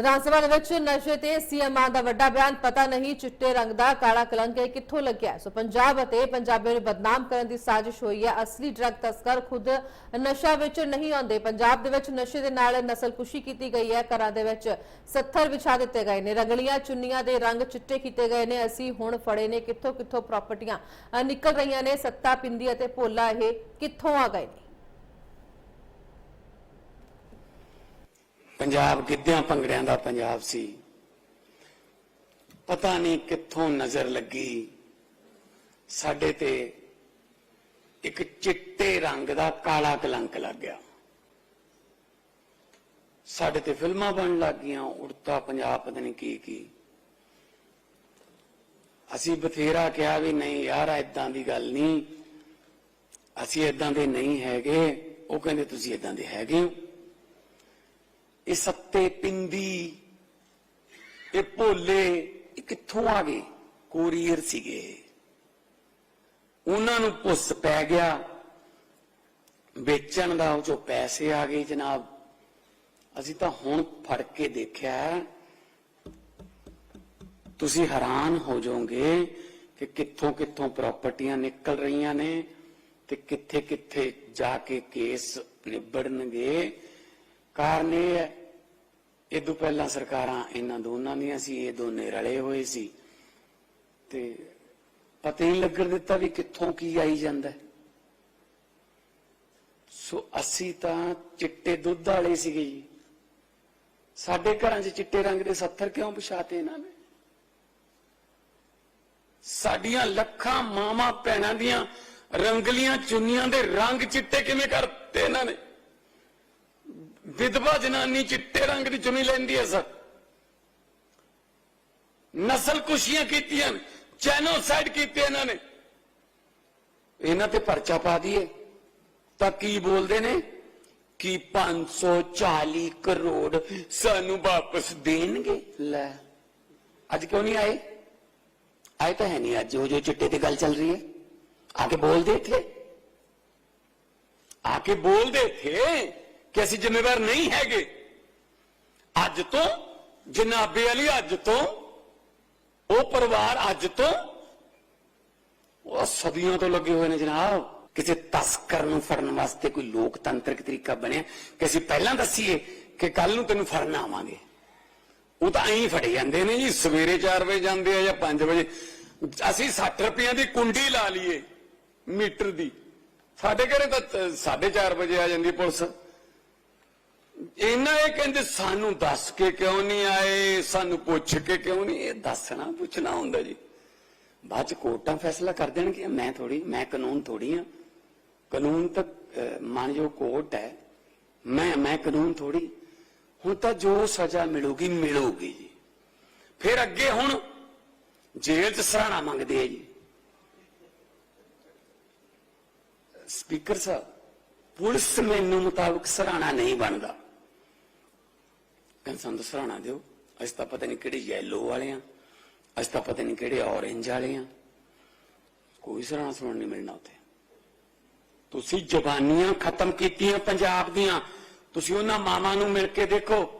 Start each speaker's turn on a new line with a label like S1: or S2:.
S1: ਵਿਧਾਨ ਸਭਾ ਦੇ ਵਿੱਚ ਨਸ਼ੇ ਤੇ ਸੀਐਮ ਮਾਨ ਦਾ ਵੱਡਾ ਬਿਆਨ, ਪਤਾ ਨਹੀਂ ਚਿੱਟੇ ਰੰਗ ਦਾ ਕਾਲਾ ਕਲੰਕ ਇਹ ਕਿੱਥੋਂ ਲੱਗਿਆ। ਸੋ ਪੰਜਾਬ ਅਤੇ ਪੰਜਾਬੀਆਂ ਨੂੰ ਬਦਨਾਮ ਕਰਨ ਦੀ ਸਾਜ਼ਿਸ਼ ਹੋਈ ਹੈ। ਅਸਲੀ ਡਰੱਗ ਤਸਕਰ ਖੁਦ ਨਸ਼ਾ ਵਿੱਚ ਨਹੀਂ ਆਉਂਦੇ। ਪੰਜਾਬ ਦੇ ਵਿੱਚ ਨਸ਼ੇ ਦੇ ਨਾਲ ਨਸਲਕੁਸ਼ੀ ਕੀਤੀ ਗਈ ਹੈ। ਘਰਾਂ ਦੇ ਵਿੱਚ 70 ਵਿਛਾ ਦਿੱਤੇ ਗਏ ਨੇ। ਰੰਗਲੀਆਂ ਚੁੰਨੀਆਂ ਦੇ ਰੰਗ ਚਿੱਟੇ ਕੀਤੇ ਗਏ ਨੇ। ਅਸੀਂ ਹੁਣ ਫੜੇ ਨੇ ਕਿੱਥੋਂ ਕਿੱਥੋਂ ਪ੍ਰਾਪਰਟੀਆਂ ਨਿਕਲ ਰਹੀਆਂ ਨੇ। ਸੱਤਾ ਪਿੰਦੀ ਅਤੇ ਭੋਲਾ ਇਹ ਕਿੱਥੋਂ ਆ ਗਏ ਨੇ?
S2: ਪੰਜਾਬ, ਗਿੱਧਿਆਂ ਭੰਗੜਿਆਂ ਦਾ ਪੰਜਾਬ ਸੀ। ਪਤਾ ਨਹੀਂ ਕਿੱਥੋਂ ਨਜ਼ਰ ਲੱਗੀ। ਸਾਡੇ ਤੇ ਇੱਕ ਚਿੱਟੇ ਰੰਗ ਦਾ ਕਾਲਾ ਕਲੰਕ ਲੱਗ ਗਿਆ। ਸਾਡੇ ਤੇ ਫਿਲਮਾਂ ਬਣਨ ਲੱਗ ਗਈਆਂ, ਉੜਤਾ ਪੰਜਾਬ, ਪਤਾ ਨਹੀਂ ਕੀ ਕੀ। ਅਸੀਂ ਬਥੇਰਾ ਕਿਹਾ ਵੀ ਨਹੀਂ ਯਾਰ ਐਦਾਂ ਦੀ ਗੱਲ ਨਹੀਂ। ਅਸੀਂ ਐਦਾਂ ਦੇ ਨਹੀਂ ਹੈਗੇ, ਉਹ ਕਹਿੰਦੇ ਤੁਸੀਂ ਐਦਾਂ ਦੇ ਹੈਗੇ ਹੋ। ਇਹ ਸੱਤੇ ਪਿੰਦੀ, ਇਹ ਭੋਲੇ, ਇਹ ਕਿੱਥੋਂ ਆ ਗਏ? ਕੋਰੀਅਰ ਸੀਗੇ। ਉਹਨਾਂ ਨੂੰ ਪੁੱਸ ਪੈ ਗਿਆ। ਵੇਚਣ ਦਾ ਉਹ ਚੋਂ ਪੈਸੇ ਆ ਗਏ ਜਨਾਬ। ਅਸੀਂ ਤਾਂ ਹੁਣ ਫੜ ਕੇ ਦੇਖਿਆ ਹੈ। ਤੁਸੀਂ ਹੈਰਾਨ ਹੋ ਜਾਓਗੇ ਕਿ ਕਿੱਥੋਂ ਕਿੱਥੋਂ ਪ੍ਰਾਪਰਟੀਆਂ ਨਿਕਲ ਰਹੀਆਂ ਨੇ ਤੇ ਕਿੱਥੇ ਕਿੱਥੇ ਜਾ ਕੇ ਕੇਸ ਨਿਬੜਨਗੇ। ਕਾਰਨ ਇਹ ਹੈ ਇਹ ਤੋਂ ਪਹਿਲਾਂ ਸਰਕਾਰਾਂ ਇਹਨਾਂ ਦੋਨਾਂ ਦੀਆਂ ਸੀ, ਇਹ ਦੋਨੇ ਰਲੇ ਹੋਏ ਸੀ। ਤੇ ਪਤਾ ਹੀ ਨਹੀਂ ਲੱਗਣ ਦਿੱਤਾ ਵੀ ਕਿੱਥੋਂ ਕੀ ਆਈ ਜਾਂਦਾ। ਸੋ ਅਸੀਂ ਤਾਂ ਚਿੱਟੇ ਦੁੱਧ ਵਾਲੇ ਸੀਗੇ ਜੀ। ਸਾਡੇ ਘਰਾਂ 'ਚ ਚਿੱਟੇ ਰੰਗ ਦੇ 70 ਕਿਉਂ ਪਛਾਤੇ ਇਹਨਾਂ ਨੇ? ਸਾਡੀਆਂ ਲੱਖਾਂ ਮਾਵਾਂ ਭੈਣਾਂ ਦੀਆਂ ਰੰਗਲੀਆਂ ਚੁੰਨੀਆਂ ਦੇ ਰੰਗ ਚਿੱਟੇ ਕਿਵੇਂ ਕਰਤੇ ਇਹਨਾਂ ਨੇ? ਵਿਧਵਾ ਜਨਾਨੀ ਚਿੱਟੇ ਰੰਗ ਦੀ ਚੁੰਨੀ ਲੈਂਦੀ ਹੈ ਸਰ। ਨਸਲ ਕੁਸ਼ੀਆਂ ਕੀਤੀਆਂ ਜੈਨੋਸਾਈਡ ਕੀਤੇ ਇਹਨਾਂ ਨੇ। ਇਹਨਾਂ ਤੇ ਪਰਚਾ ਪਾ ਦਈਏ। ਤਾਂ ਕੀ ਬੋਲਦੇ ਨੇ? ਕਿ 540 ਕਰੋੜ ਸਾਨੂੰ ਵਾਪਸ ਦੇਣਗੇ। ਲੈ, ਅੱਜ ਕਿਉਂ ਨਹੀਂ ਆਏ? ਆਏ ਤਾਂ ਹੈ ਨਹੀਂ ਅੱਜ, ਉਹ ਜੋ ਚਿੱਟੇ ਤੇ ਗੱਲ ਚੱਲ ਰਹੀ ਹੈ। ਆ ਕੇ ਬੋਲਦੇ ਇੱਥੇ। ਆ ਕੇ ਬੋਲਦੇ ਇੱਥੇ। ਕਿ ਅਸੀਂ ਜ਼ਿੰਮੇਵਾਰ ਨਹੀਂ ਹੈਗੇ। ਅੱਜ ਤੋਂ, ਜਨਾਬੇ ਅਲੀ ਅੱਜ ਤੋਂ, ਉਹ ਪਰਿਵਾਰ ਅੱਜ ਤੋਂ, ਉਹ ਸਦੀਆਂ ਤੋਂ ਲੱਗੇ ਹੋਏ ਨੇ ਜਨਾਬ। ਕਿਸੇ ਤਸਕਰ ਨੂੰ ਫੜਨ ਵਾਸਤੇ ਕੋਈ ਲੋਕਤੰਤਰਿਕ ਤਰੀਕਾ ਬਣਿਆ ਕਿ ਅਸੀਂ ਪਹਿਲਾਂ ਦੱਸੀਏ ਕਿ ਕੱਲ ਨੂੰ ਤੈਨੂੰ ਫੜਨ ਆਵਾਂਗੇ। ਉਹ ਤਾਂ ਐਂ ਫੜੇ ਜਾਂਦੇ ਨੇ ਜੀ, ਸਵੇਰੇ 4 ਵਜੇ ਜਾਂਦੇ ਆ ਜਾਂ 5 ਵਜੇ। ਅਸੀਂ 60 ਰੁਪਈਆਂ ਦੀ ਕੁੰਡੀ ਲਾ ਲਈਏ, ਮੀਟਰ ਦੀ। ਸਾਡੇ ਘਰੇ ਤਾਂ 4:30 ਵਜੇ ਆ ਜਾਂਦੀ ਪੁਲਿਸ। ਇਹਨਾਂ ਇਹ ਕਹਿੰਦੇ, ਸਾਨੂੰ ਦੱਸ ਕੇ ਕਿਉਂ ਨਹੀਂ ਆਏ? ਸਾਨੂੰ ਪੁੱਛ ਕੇ ਕਿਉਂ ਨਹੀਂ? ਇਹ ਦੱਸਣਾ, ਪੁੱਛਣਾ ਹੁੰਦਾ ਜੀ। ਬਾਅਦ ਚ ਕੋਰਟਾਂ ਫੈਸਲਾ ਕਰ ਦੇਣਗੇ ਮੈਂ ਥੋੜੀ ਮੈਂ ਕਾਨੂੰਨ ਥੋੜੀ ਆ। ਕਾਨੂੰਨ ਤਾਂ ਮਾਨਯੋਗ ਕੋਰਟ ਹੈ, ਮੈਂ ਮੈਂ ਕਾਨੂੰਨ ਥੋੜੀ ਹੁਣ ਤਾਂ ਜੋ ਸਜ਼ਾ ਮਿਲੂਗੀ ਮਿਲੂਗੀ ਜੀ। ਫਿਰ ਅੱਗੇ ਹੁਣ ਜੇਲ੍ਹ ਚ ਸਰਾਣਾ ਮੰਗਦੇ ਆ ਜੀ। ਸਪੀਕਰ ਸਾਹਿਬ, ਪੁਲਿਸ ਮੈਨੂੰ ਮੁਤਾਬਕ ਸਰਾਣਾ ਨਹੀਂ ਬਣਦਾ। ਕਹਿੰਦੇ ਸਾਨੂੰ ਤਾਂ ਸਰਾਣਾ ਦਿਓ। ਅਸੀਂ ਤਾਂ ਪਤਾ ਨਹੀਂ ਕਿਹੜੇ ਯੈਲੋ ਵਾਲੇ ਆ, ਅਸੀਂ ਤਾਂ ਪਤਾ ਨਹੀਂ ਕਿਹੜੇ ਔਰੇਂਜ ਵਾਲੇ ਆ। ਕੋਈ ਸਰਾਣਾ ਸੁਣਨ ਨਹੀਂ ਮਿਲਣਾ ਉੱਥੇ। ਤੁਸੀਂ ਜ਼ਬਾਨੀਆਂ ਖਤਮ ਕੀਤੀਆਂ ਪੰਜਾਬ ਦੀਆਂ। ਤੁਸੀਂ ਉਹਨਾਂ ਮਾਵਾਂ ਨੂੰ ਮਿਲ ਕੇ ਦੇਖੋ।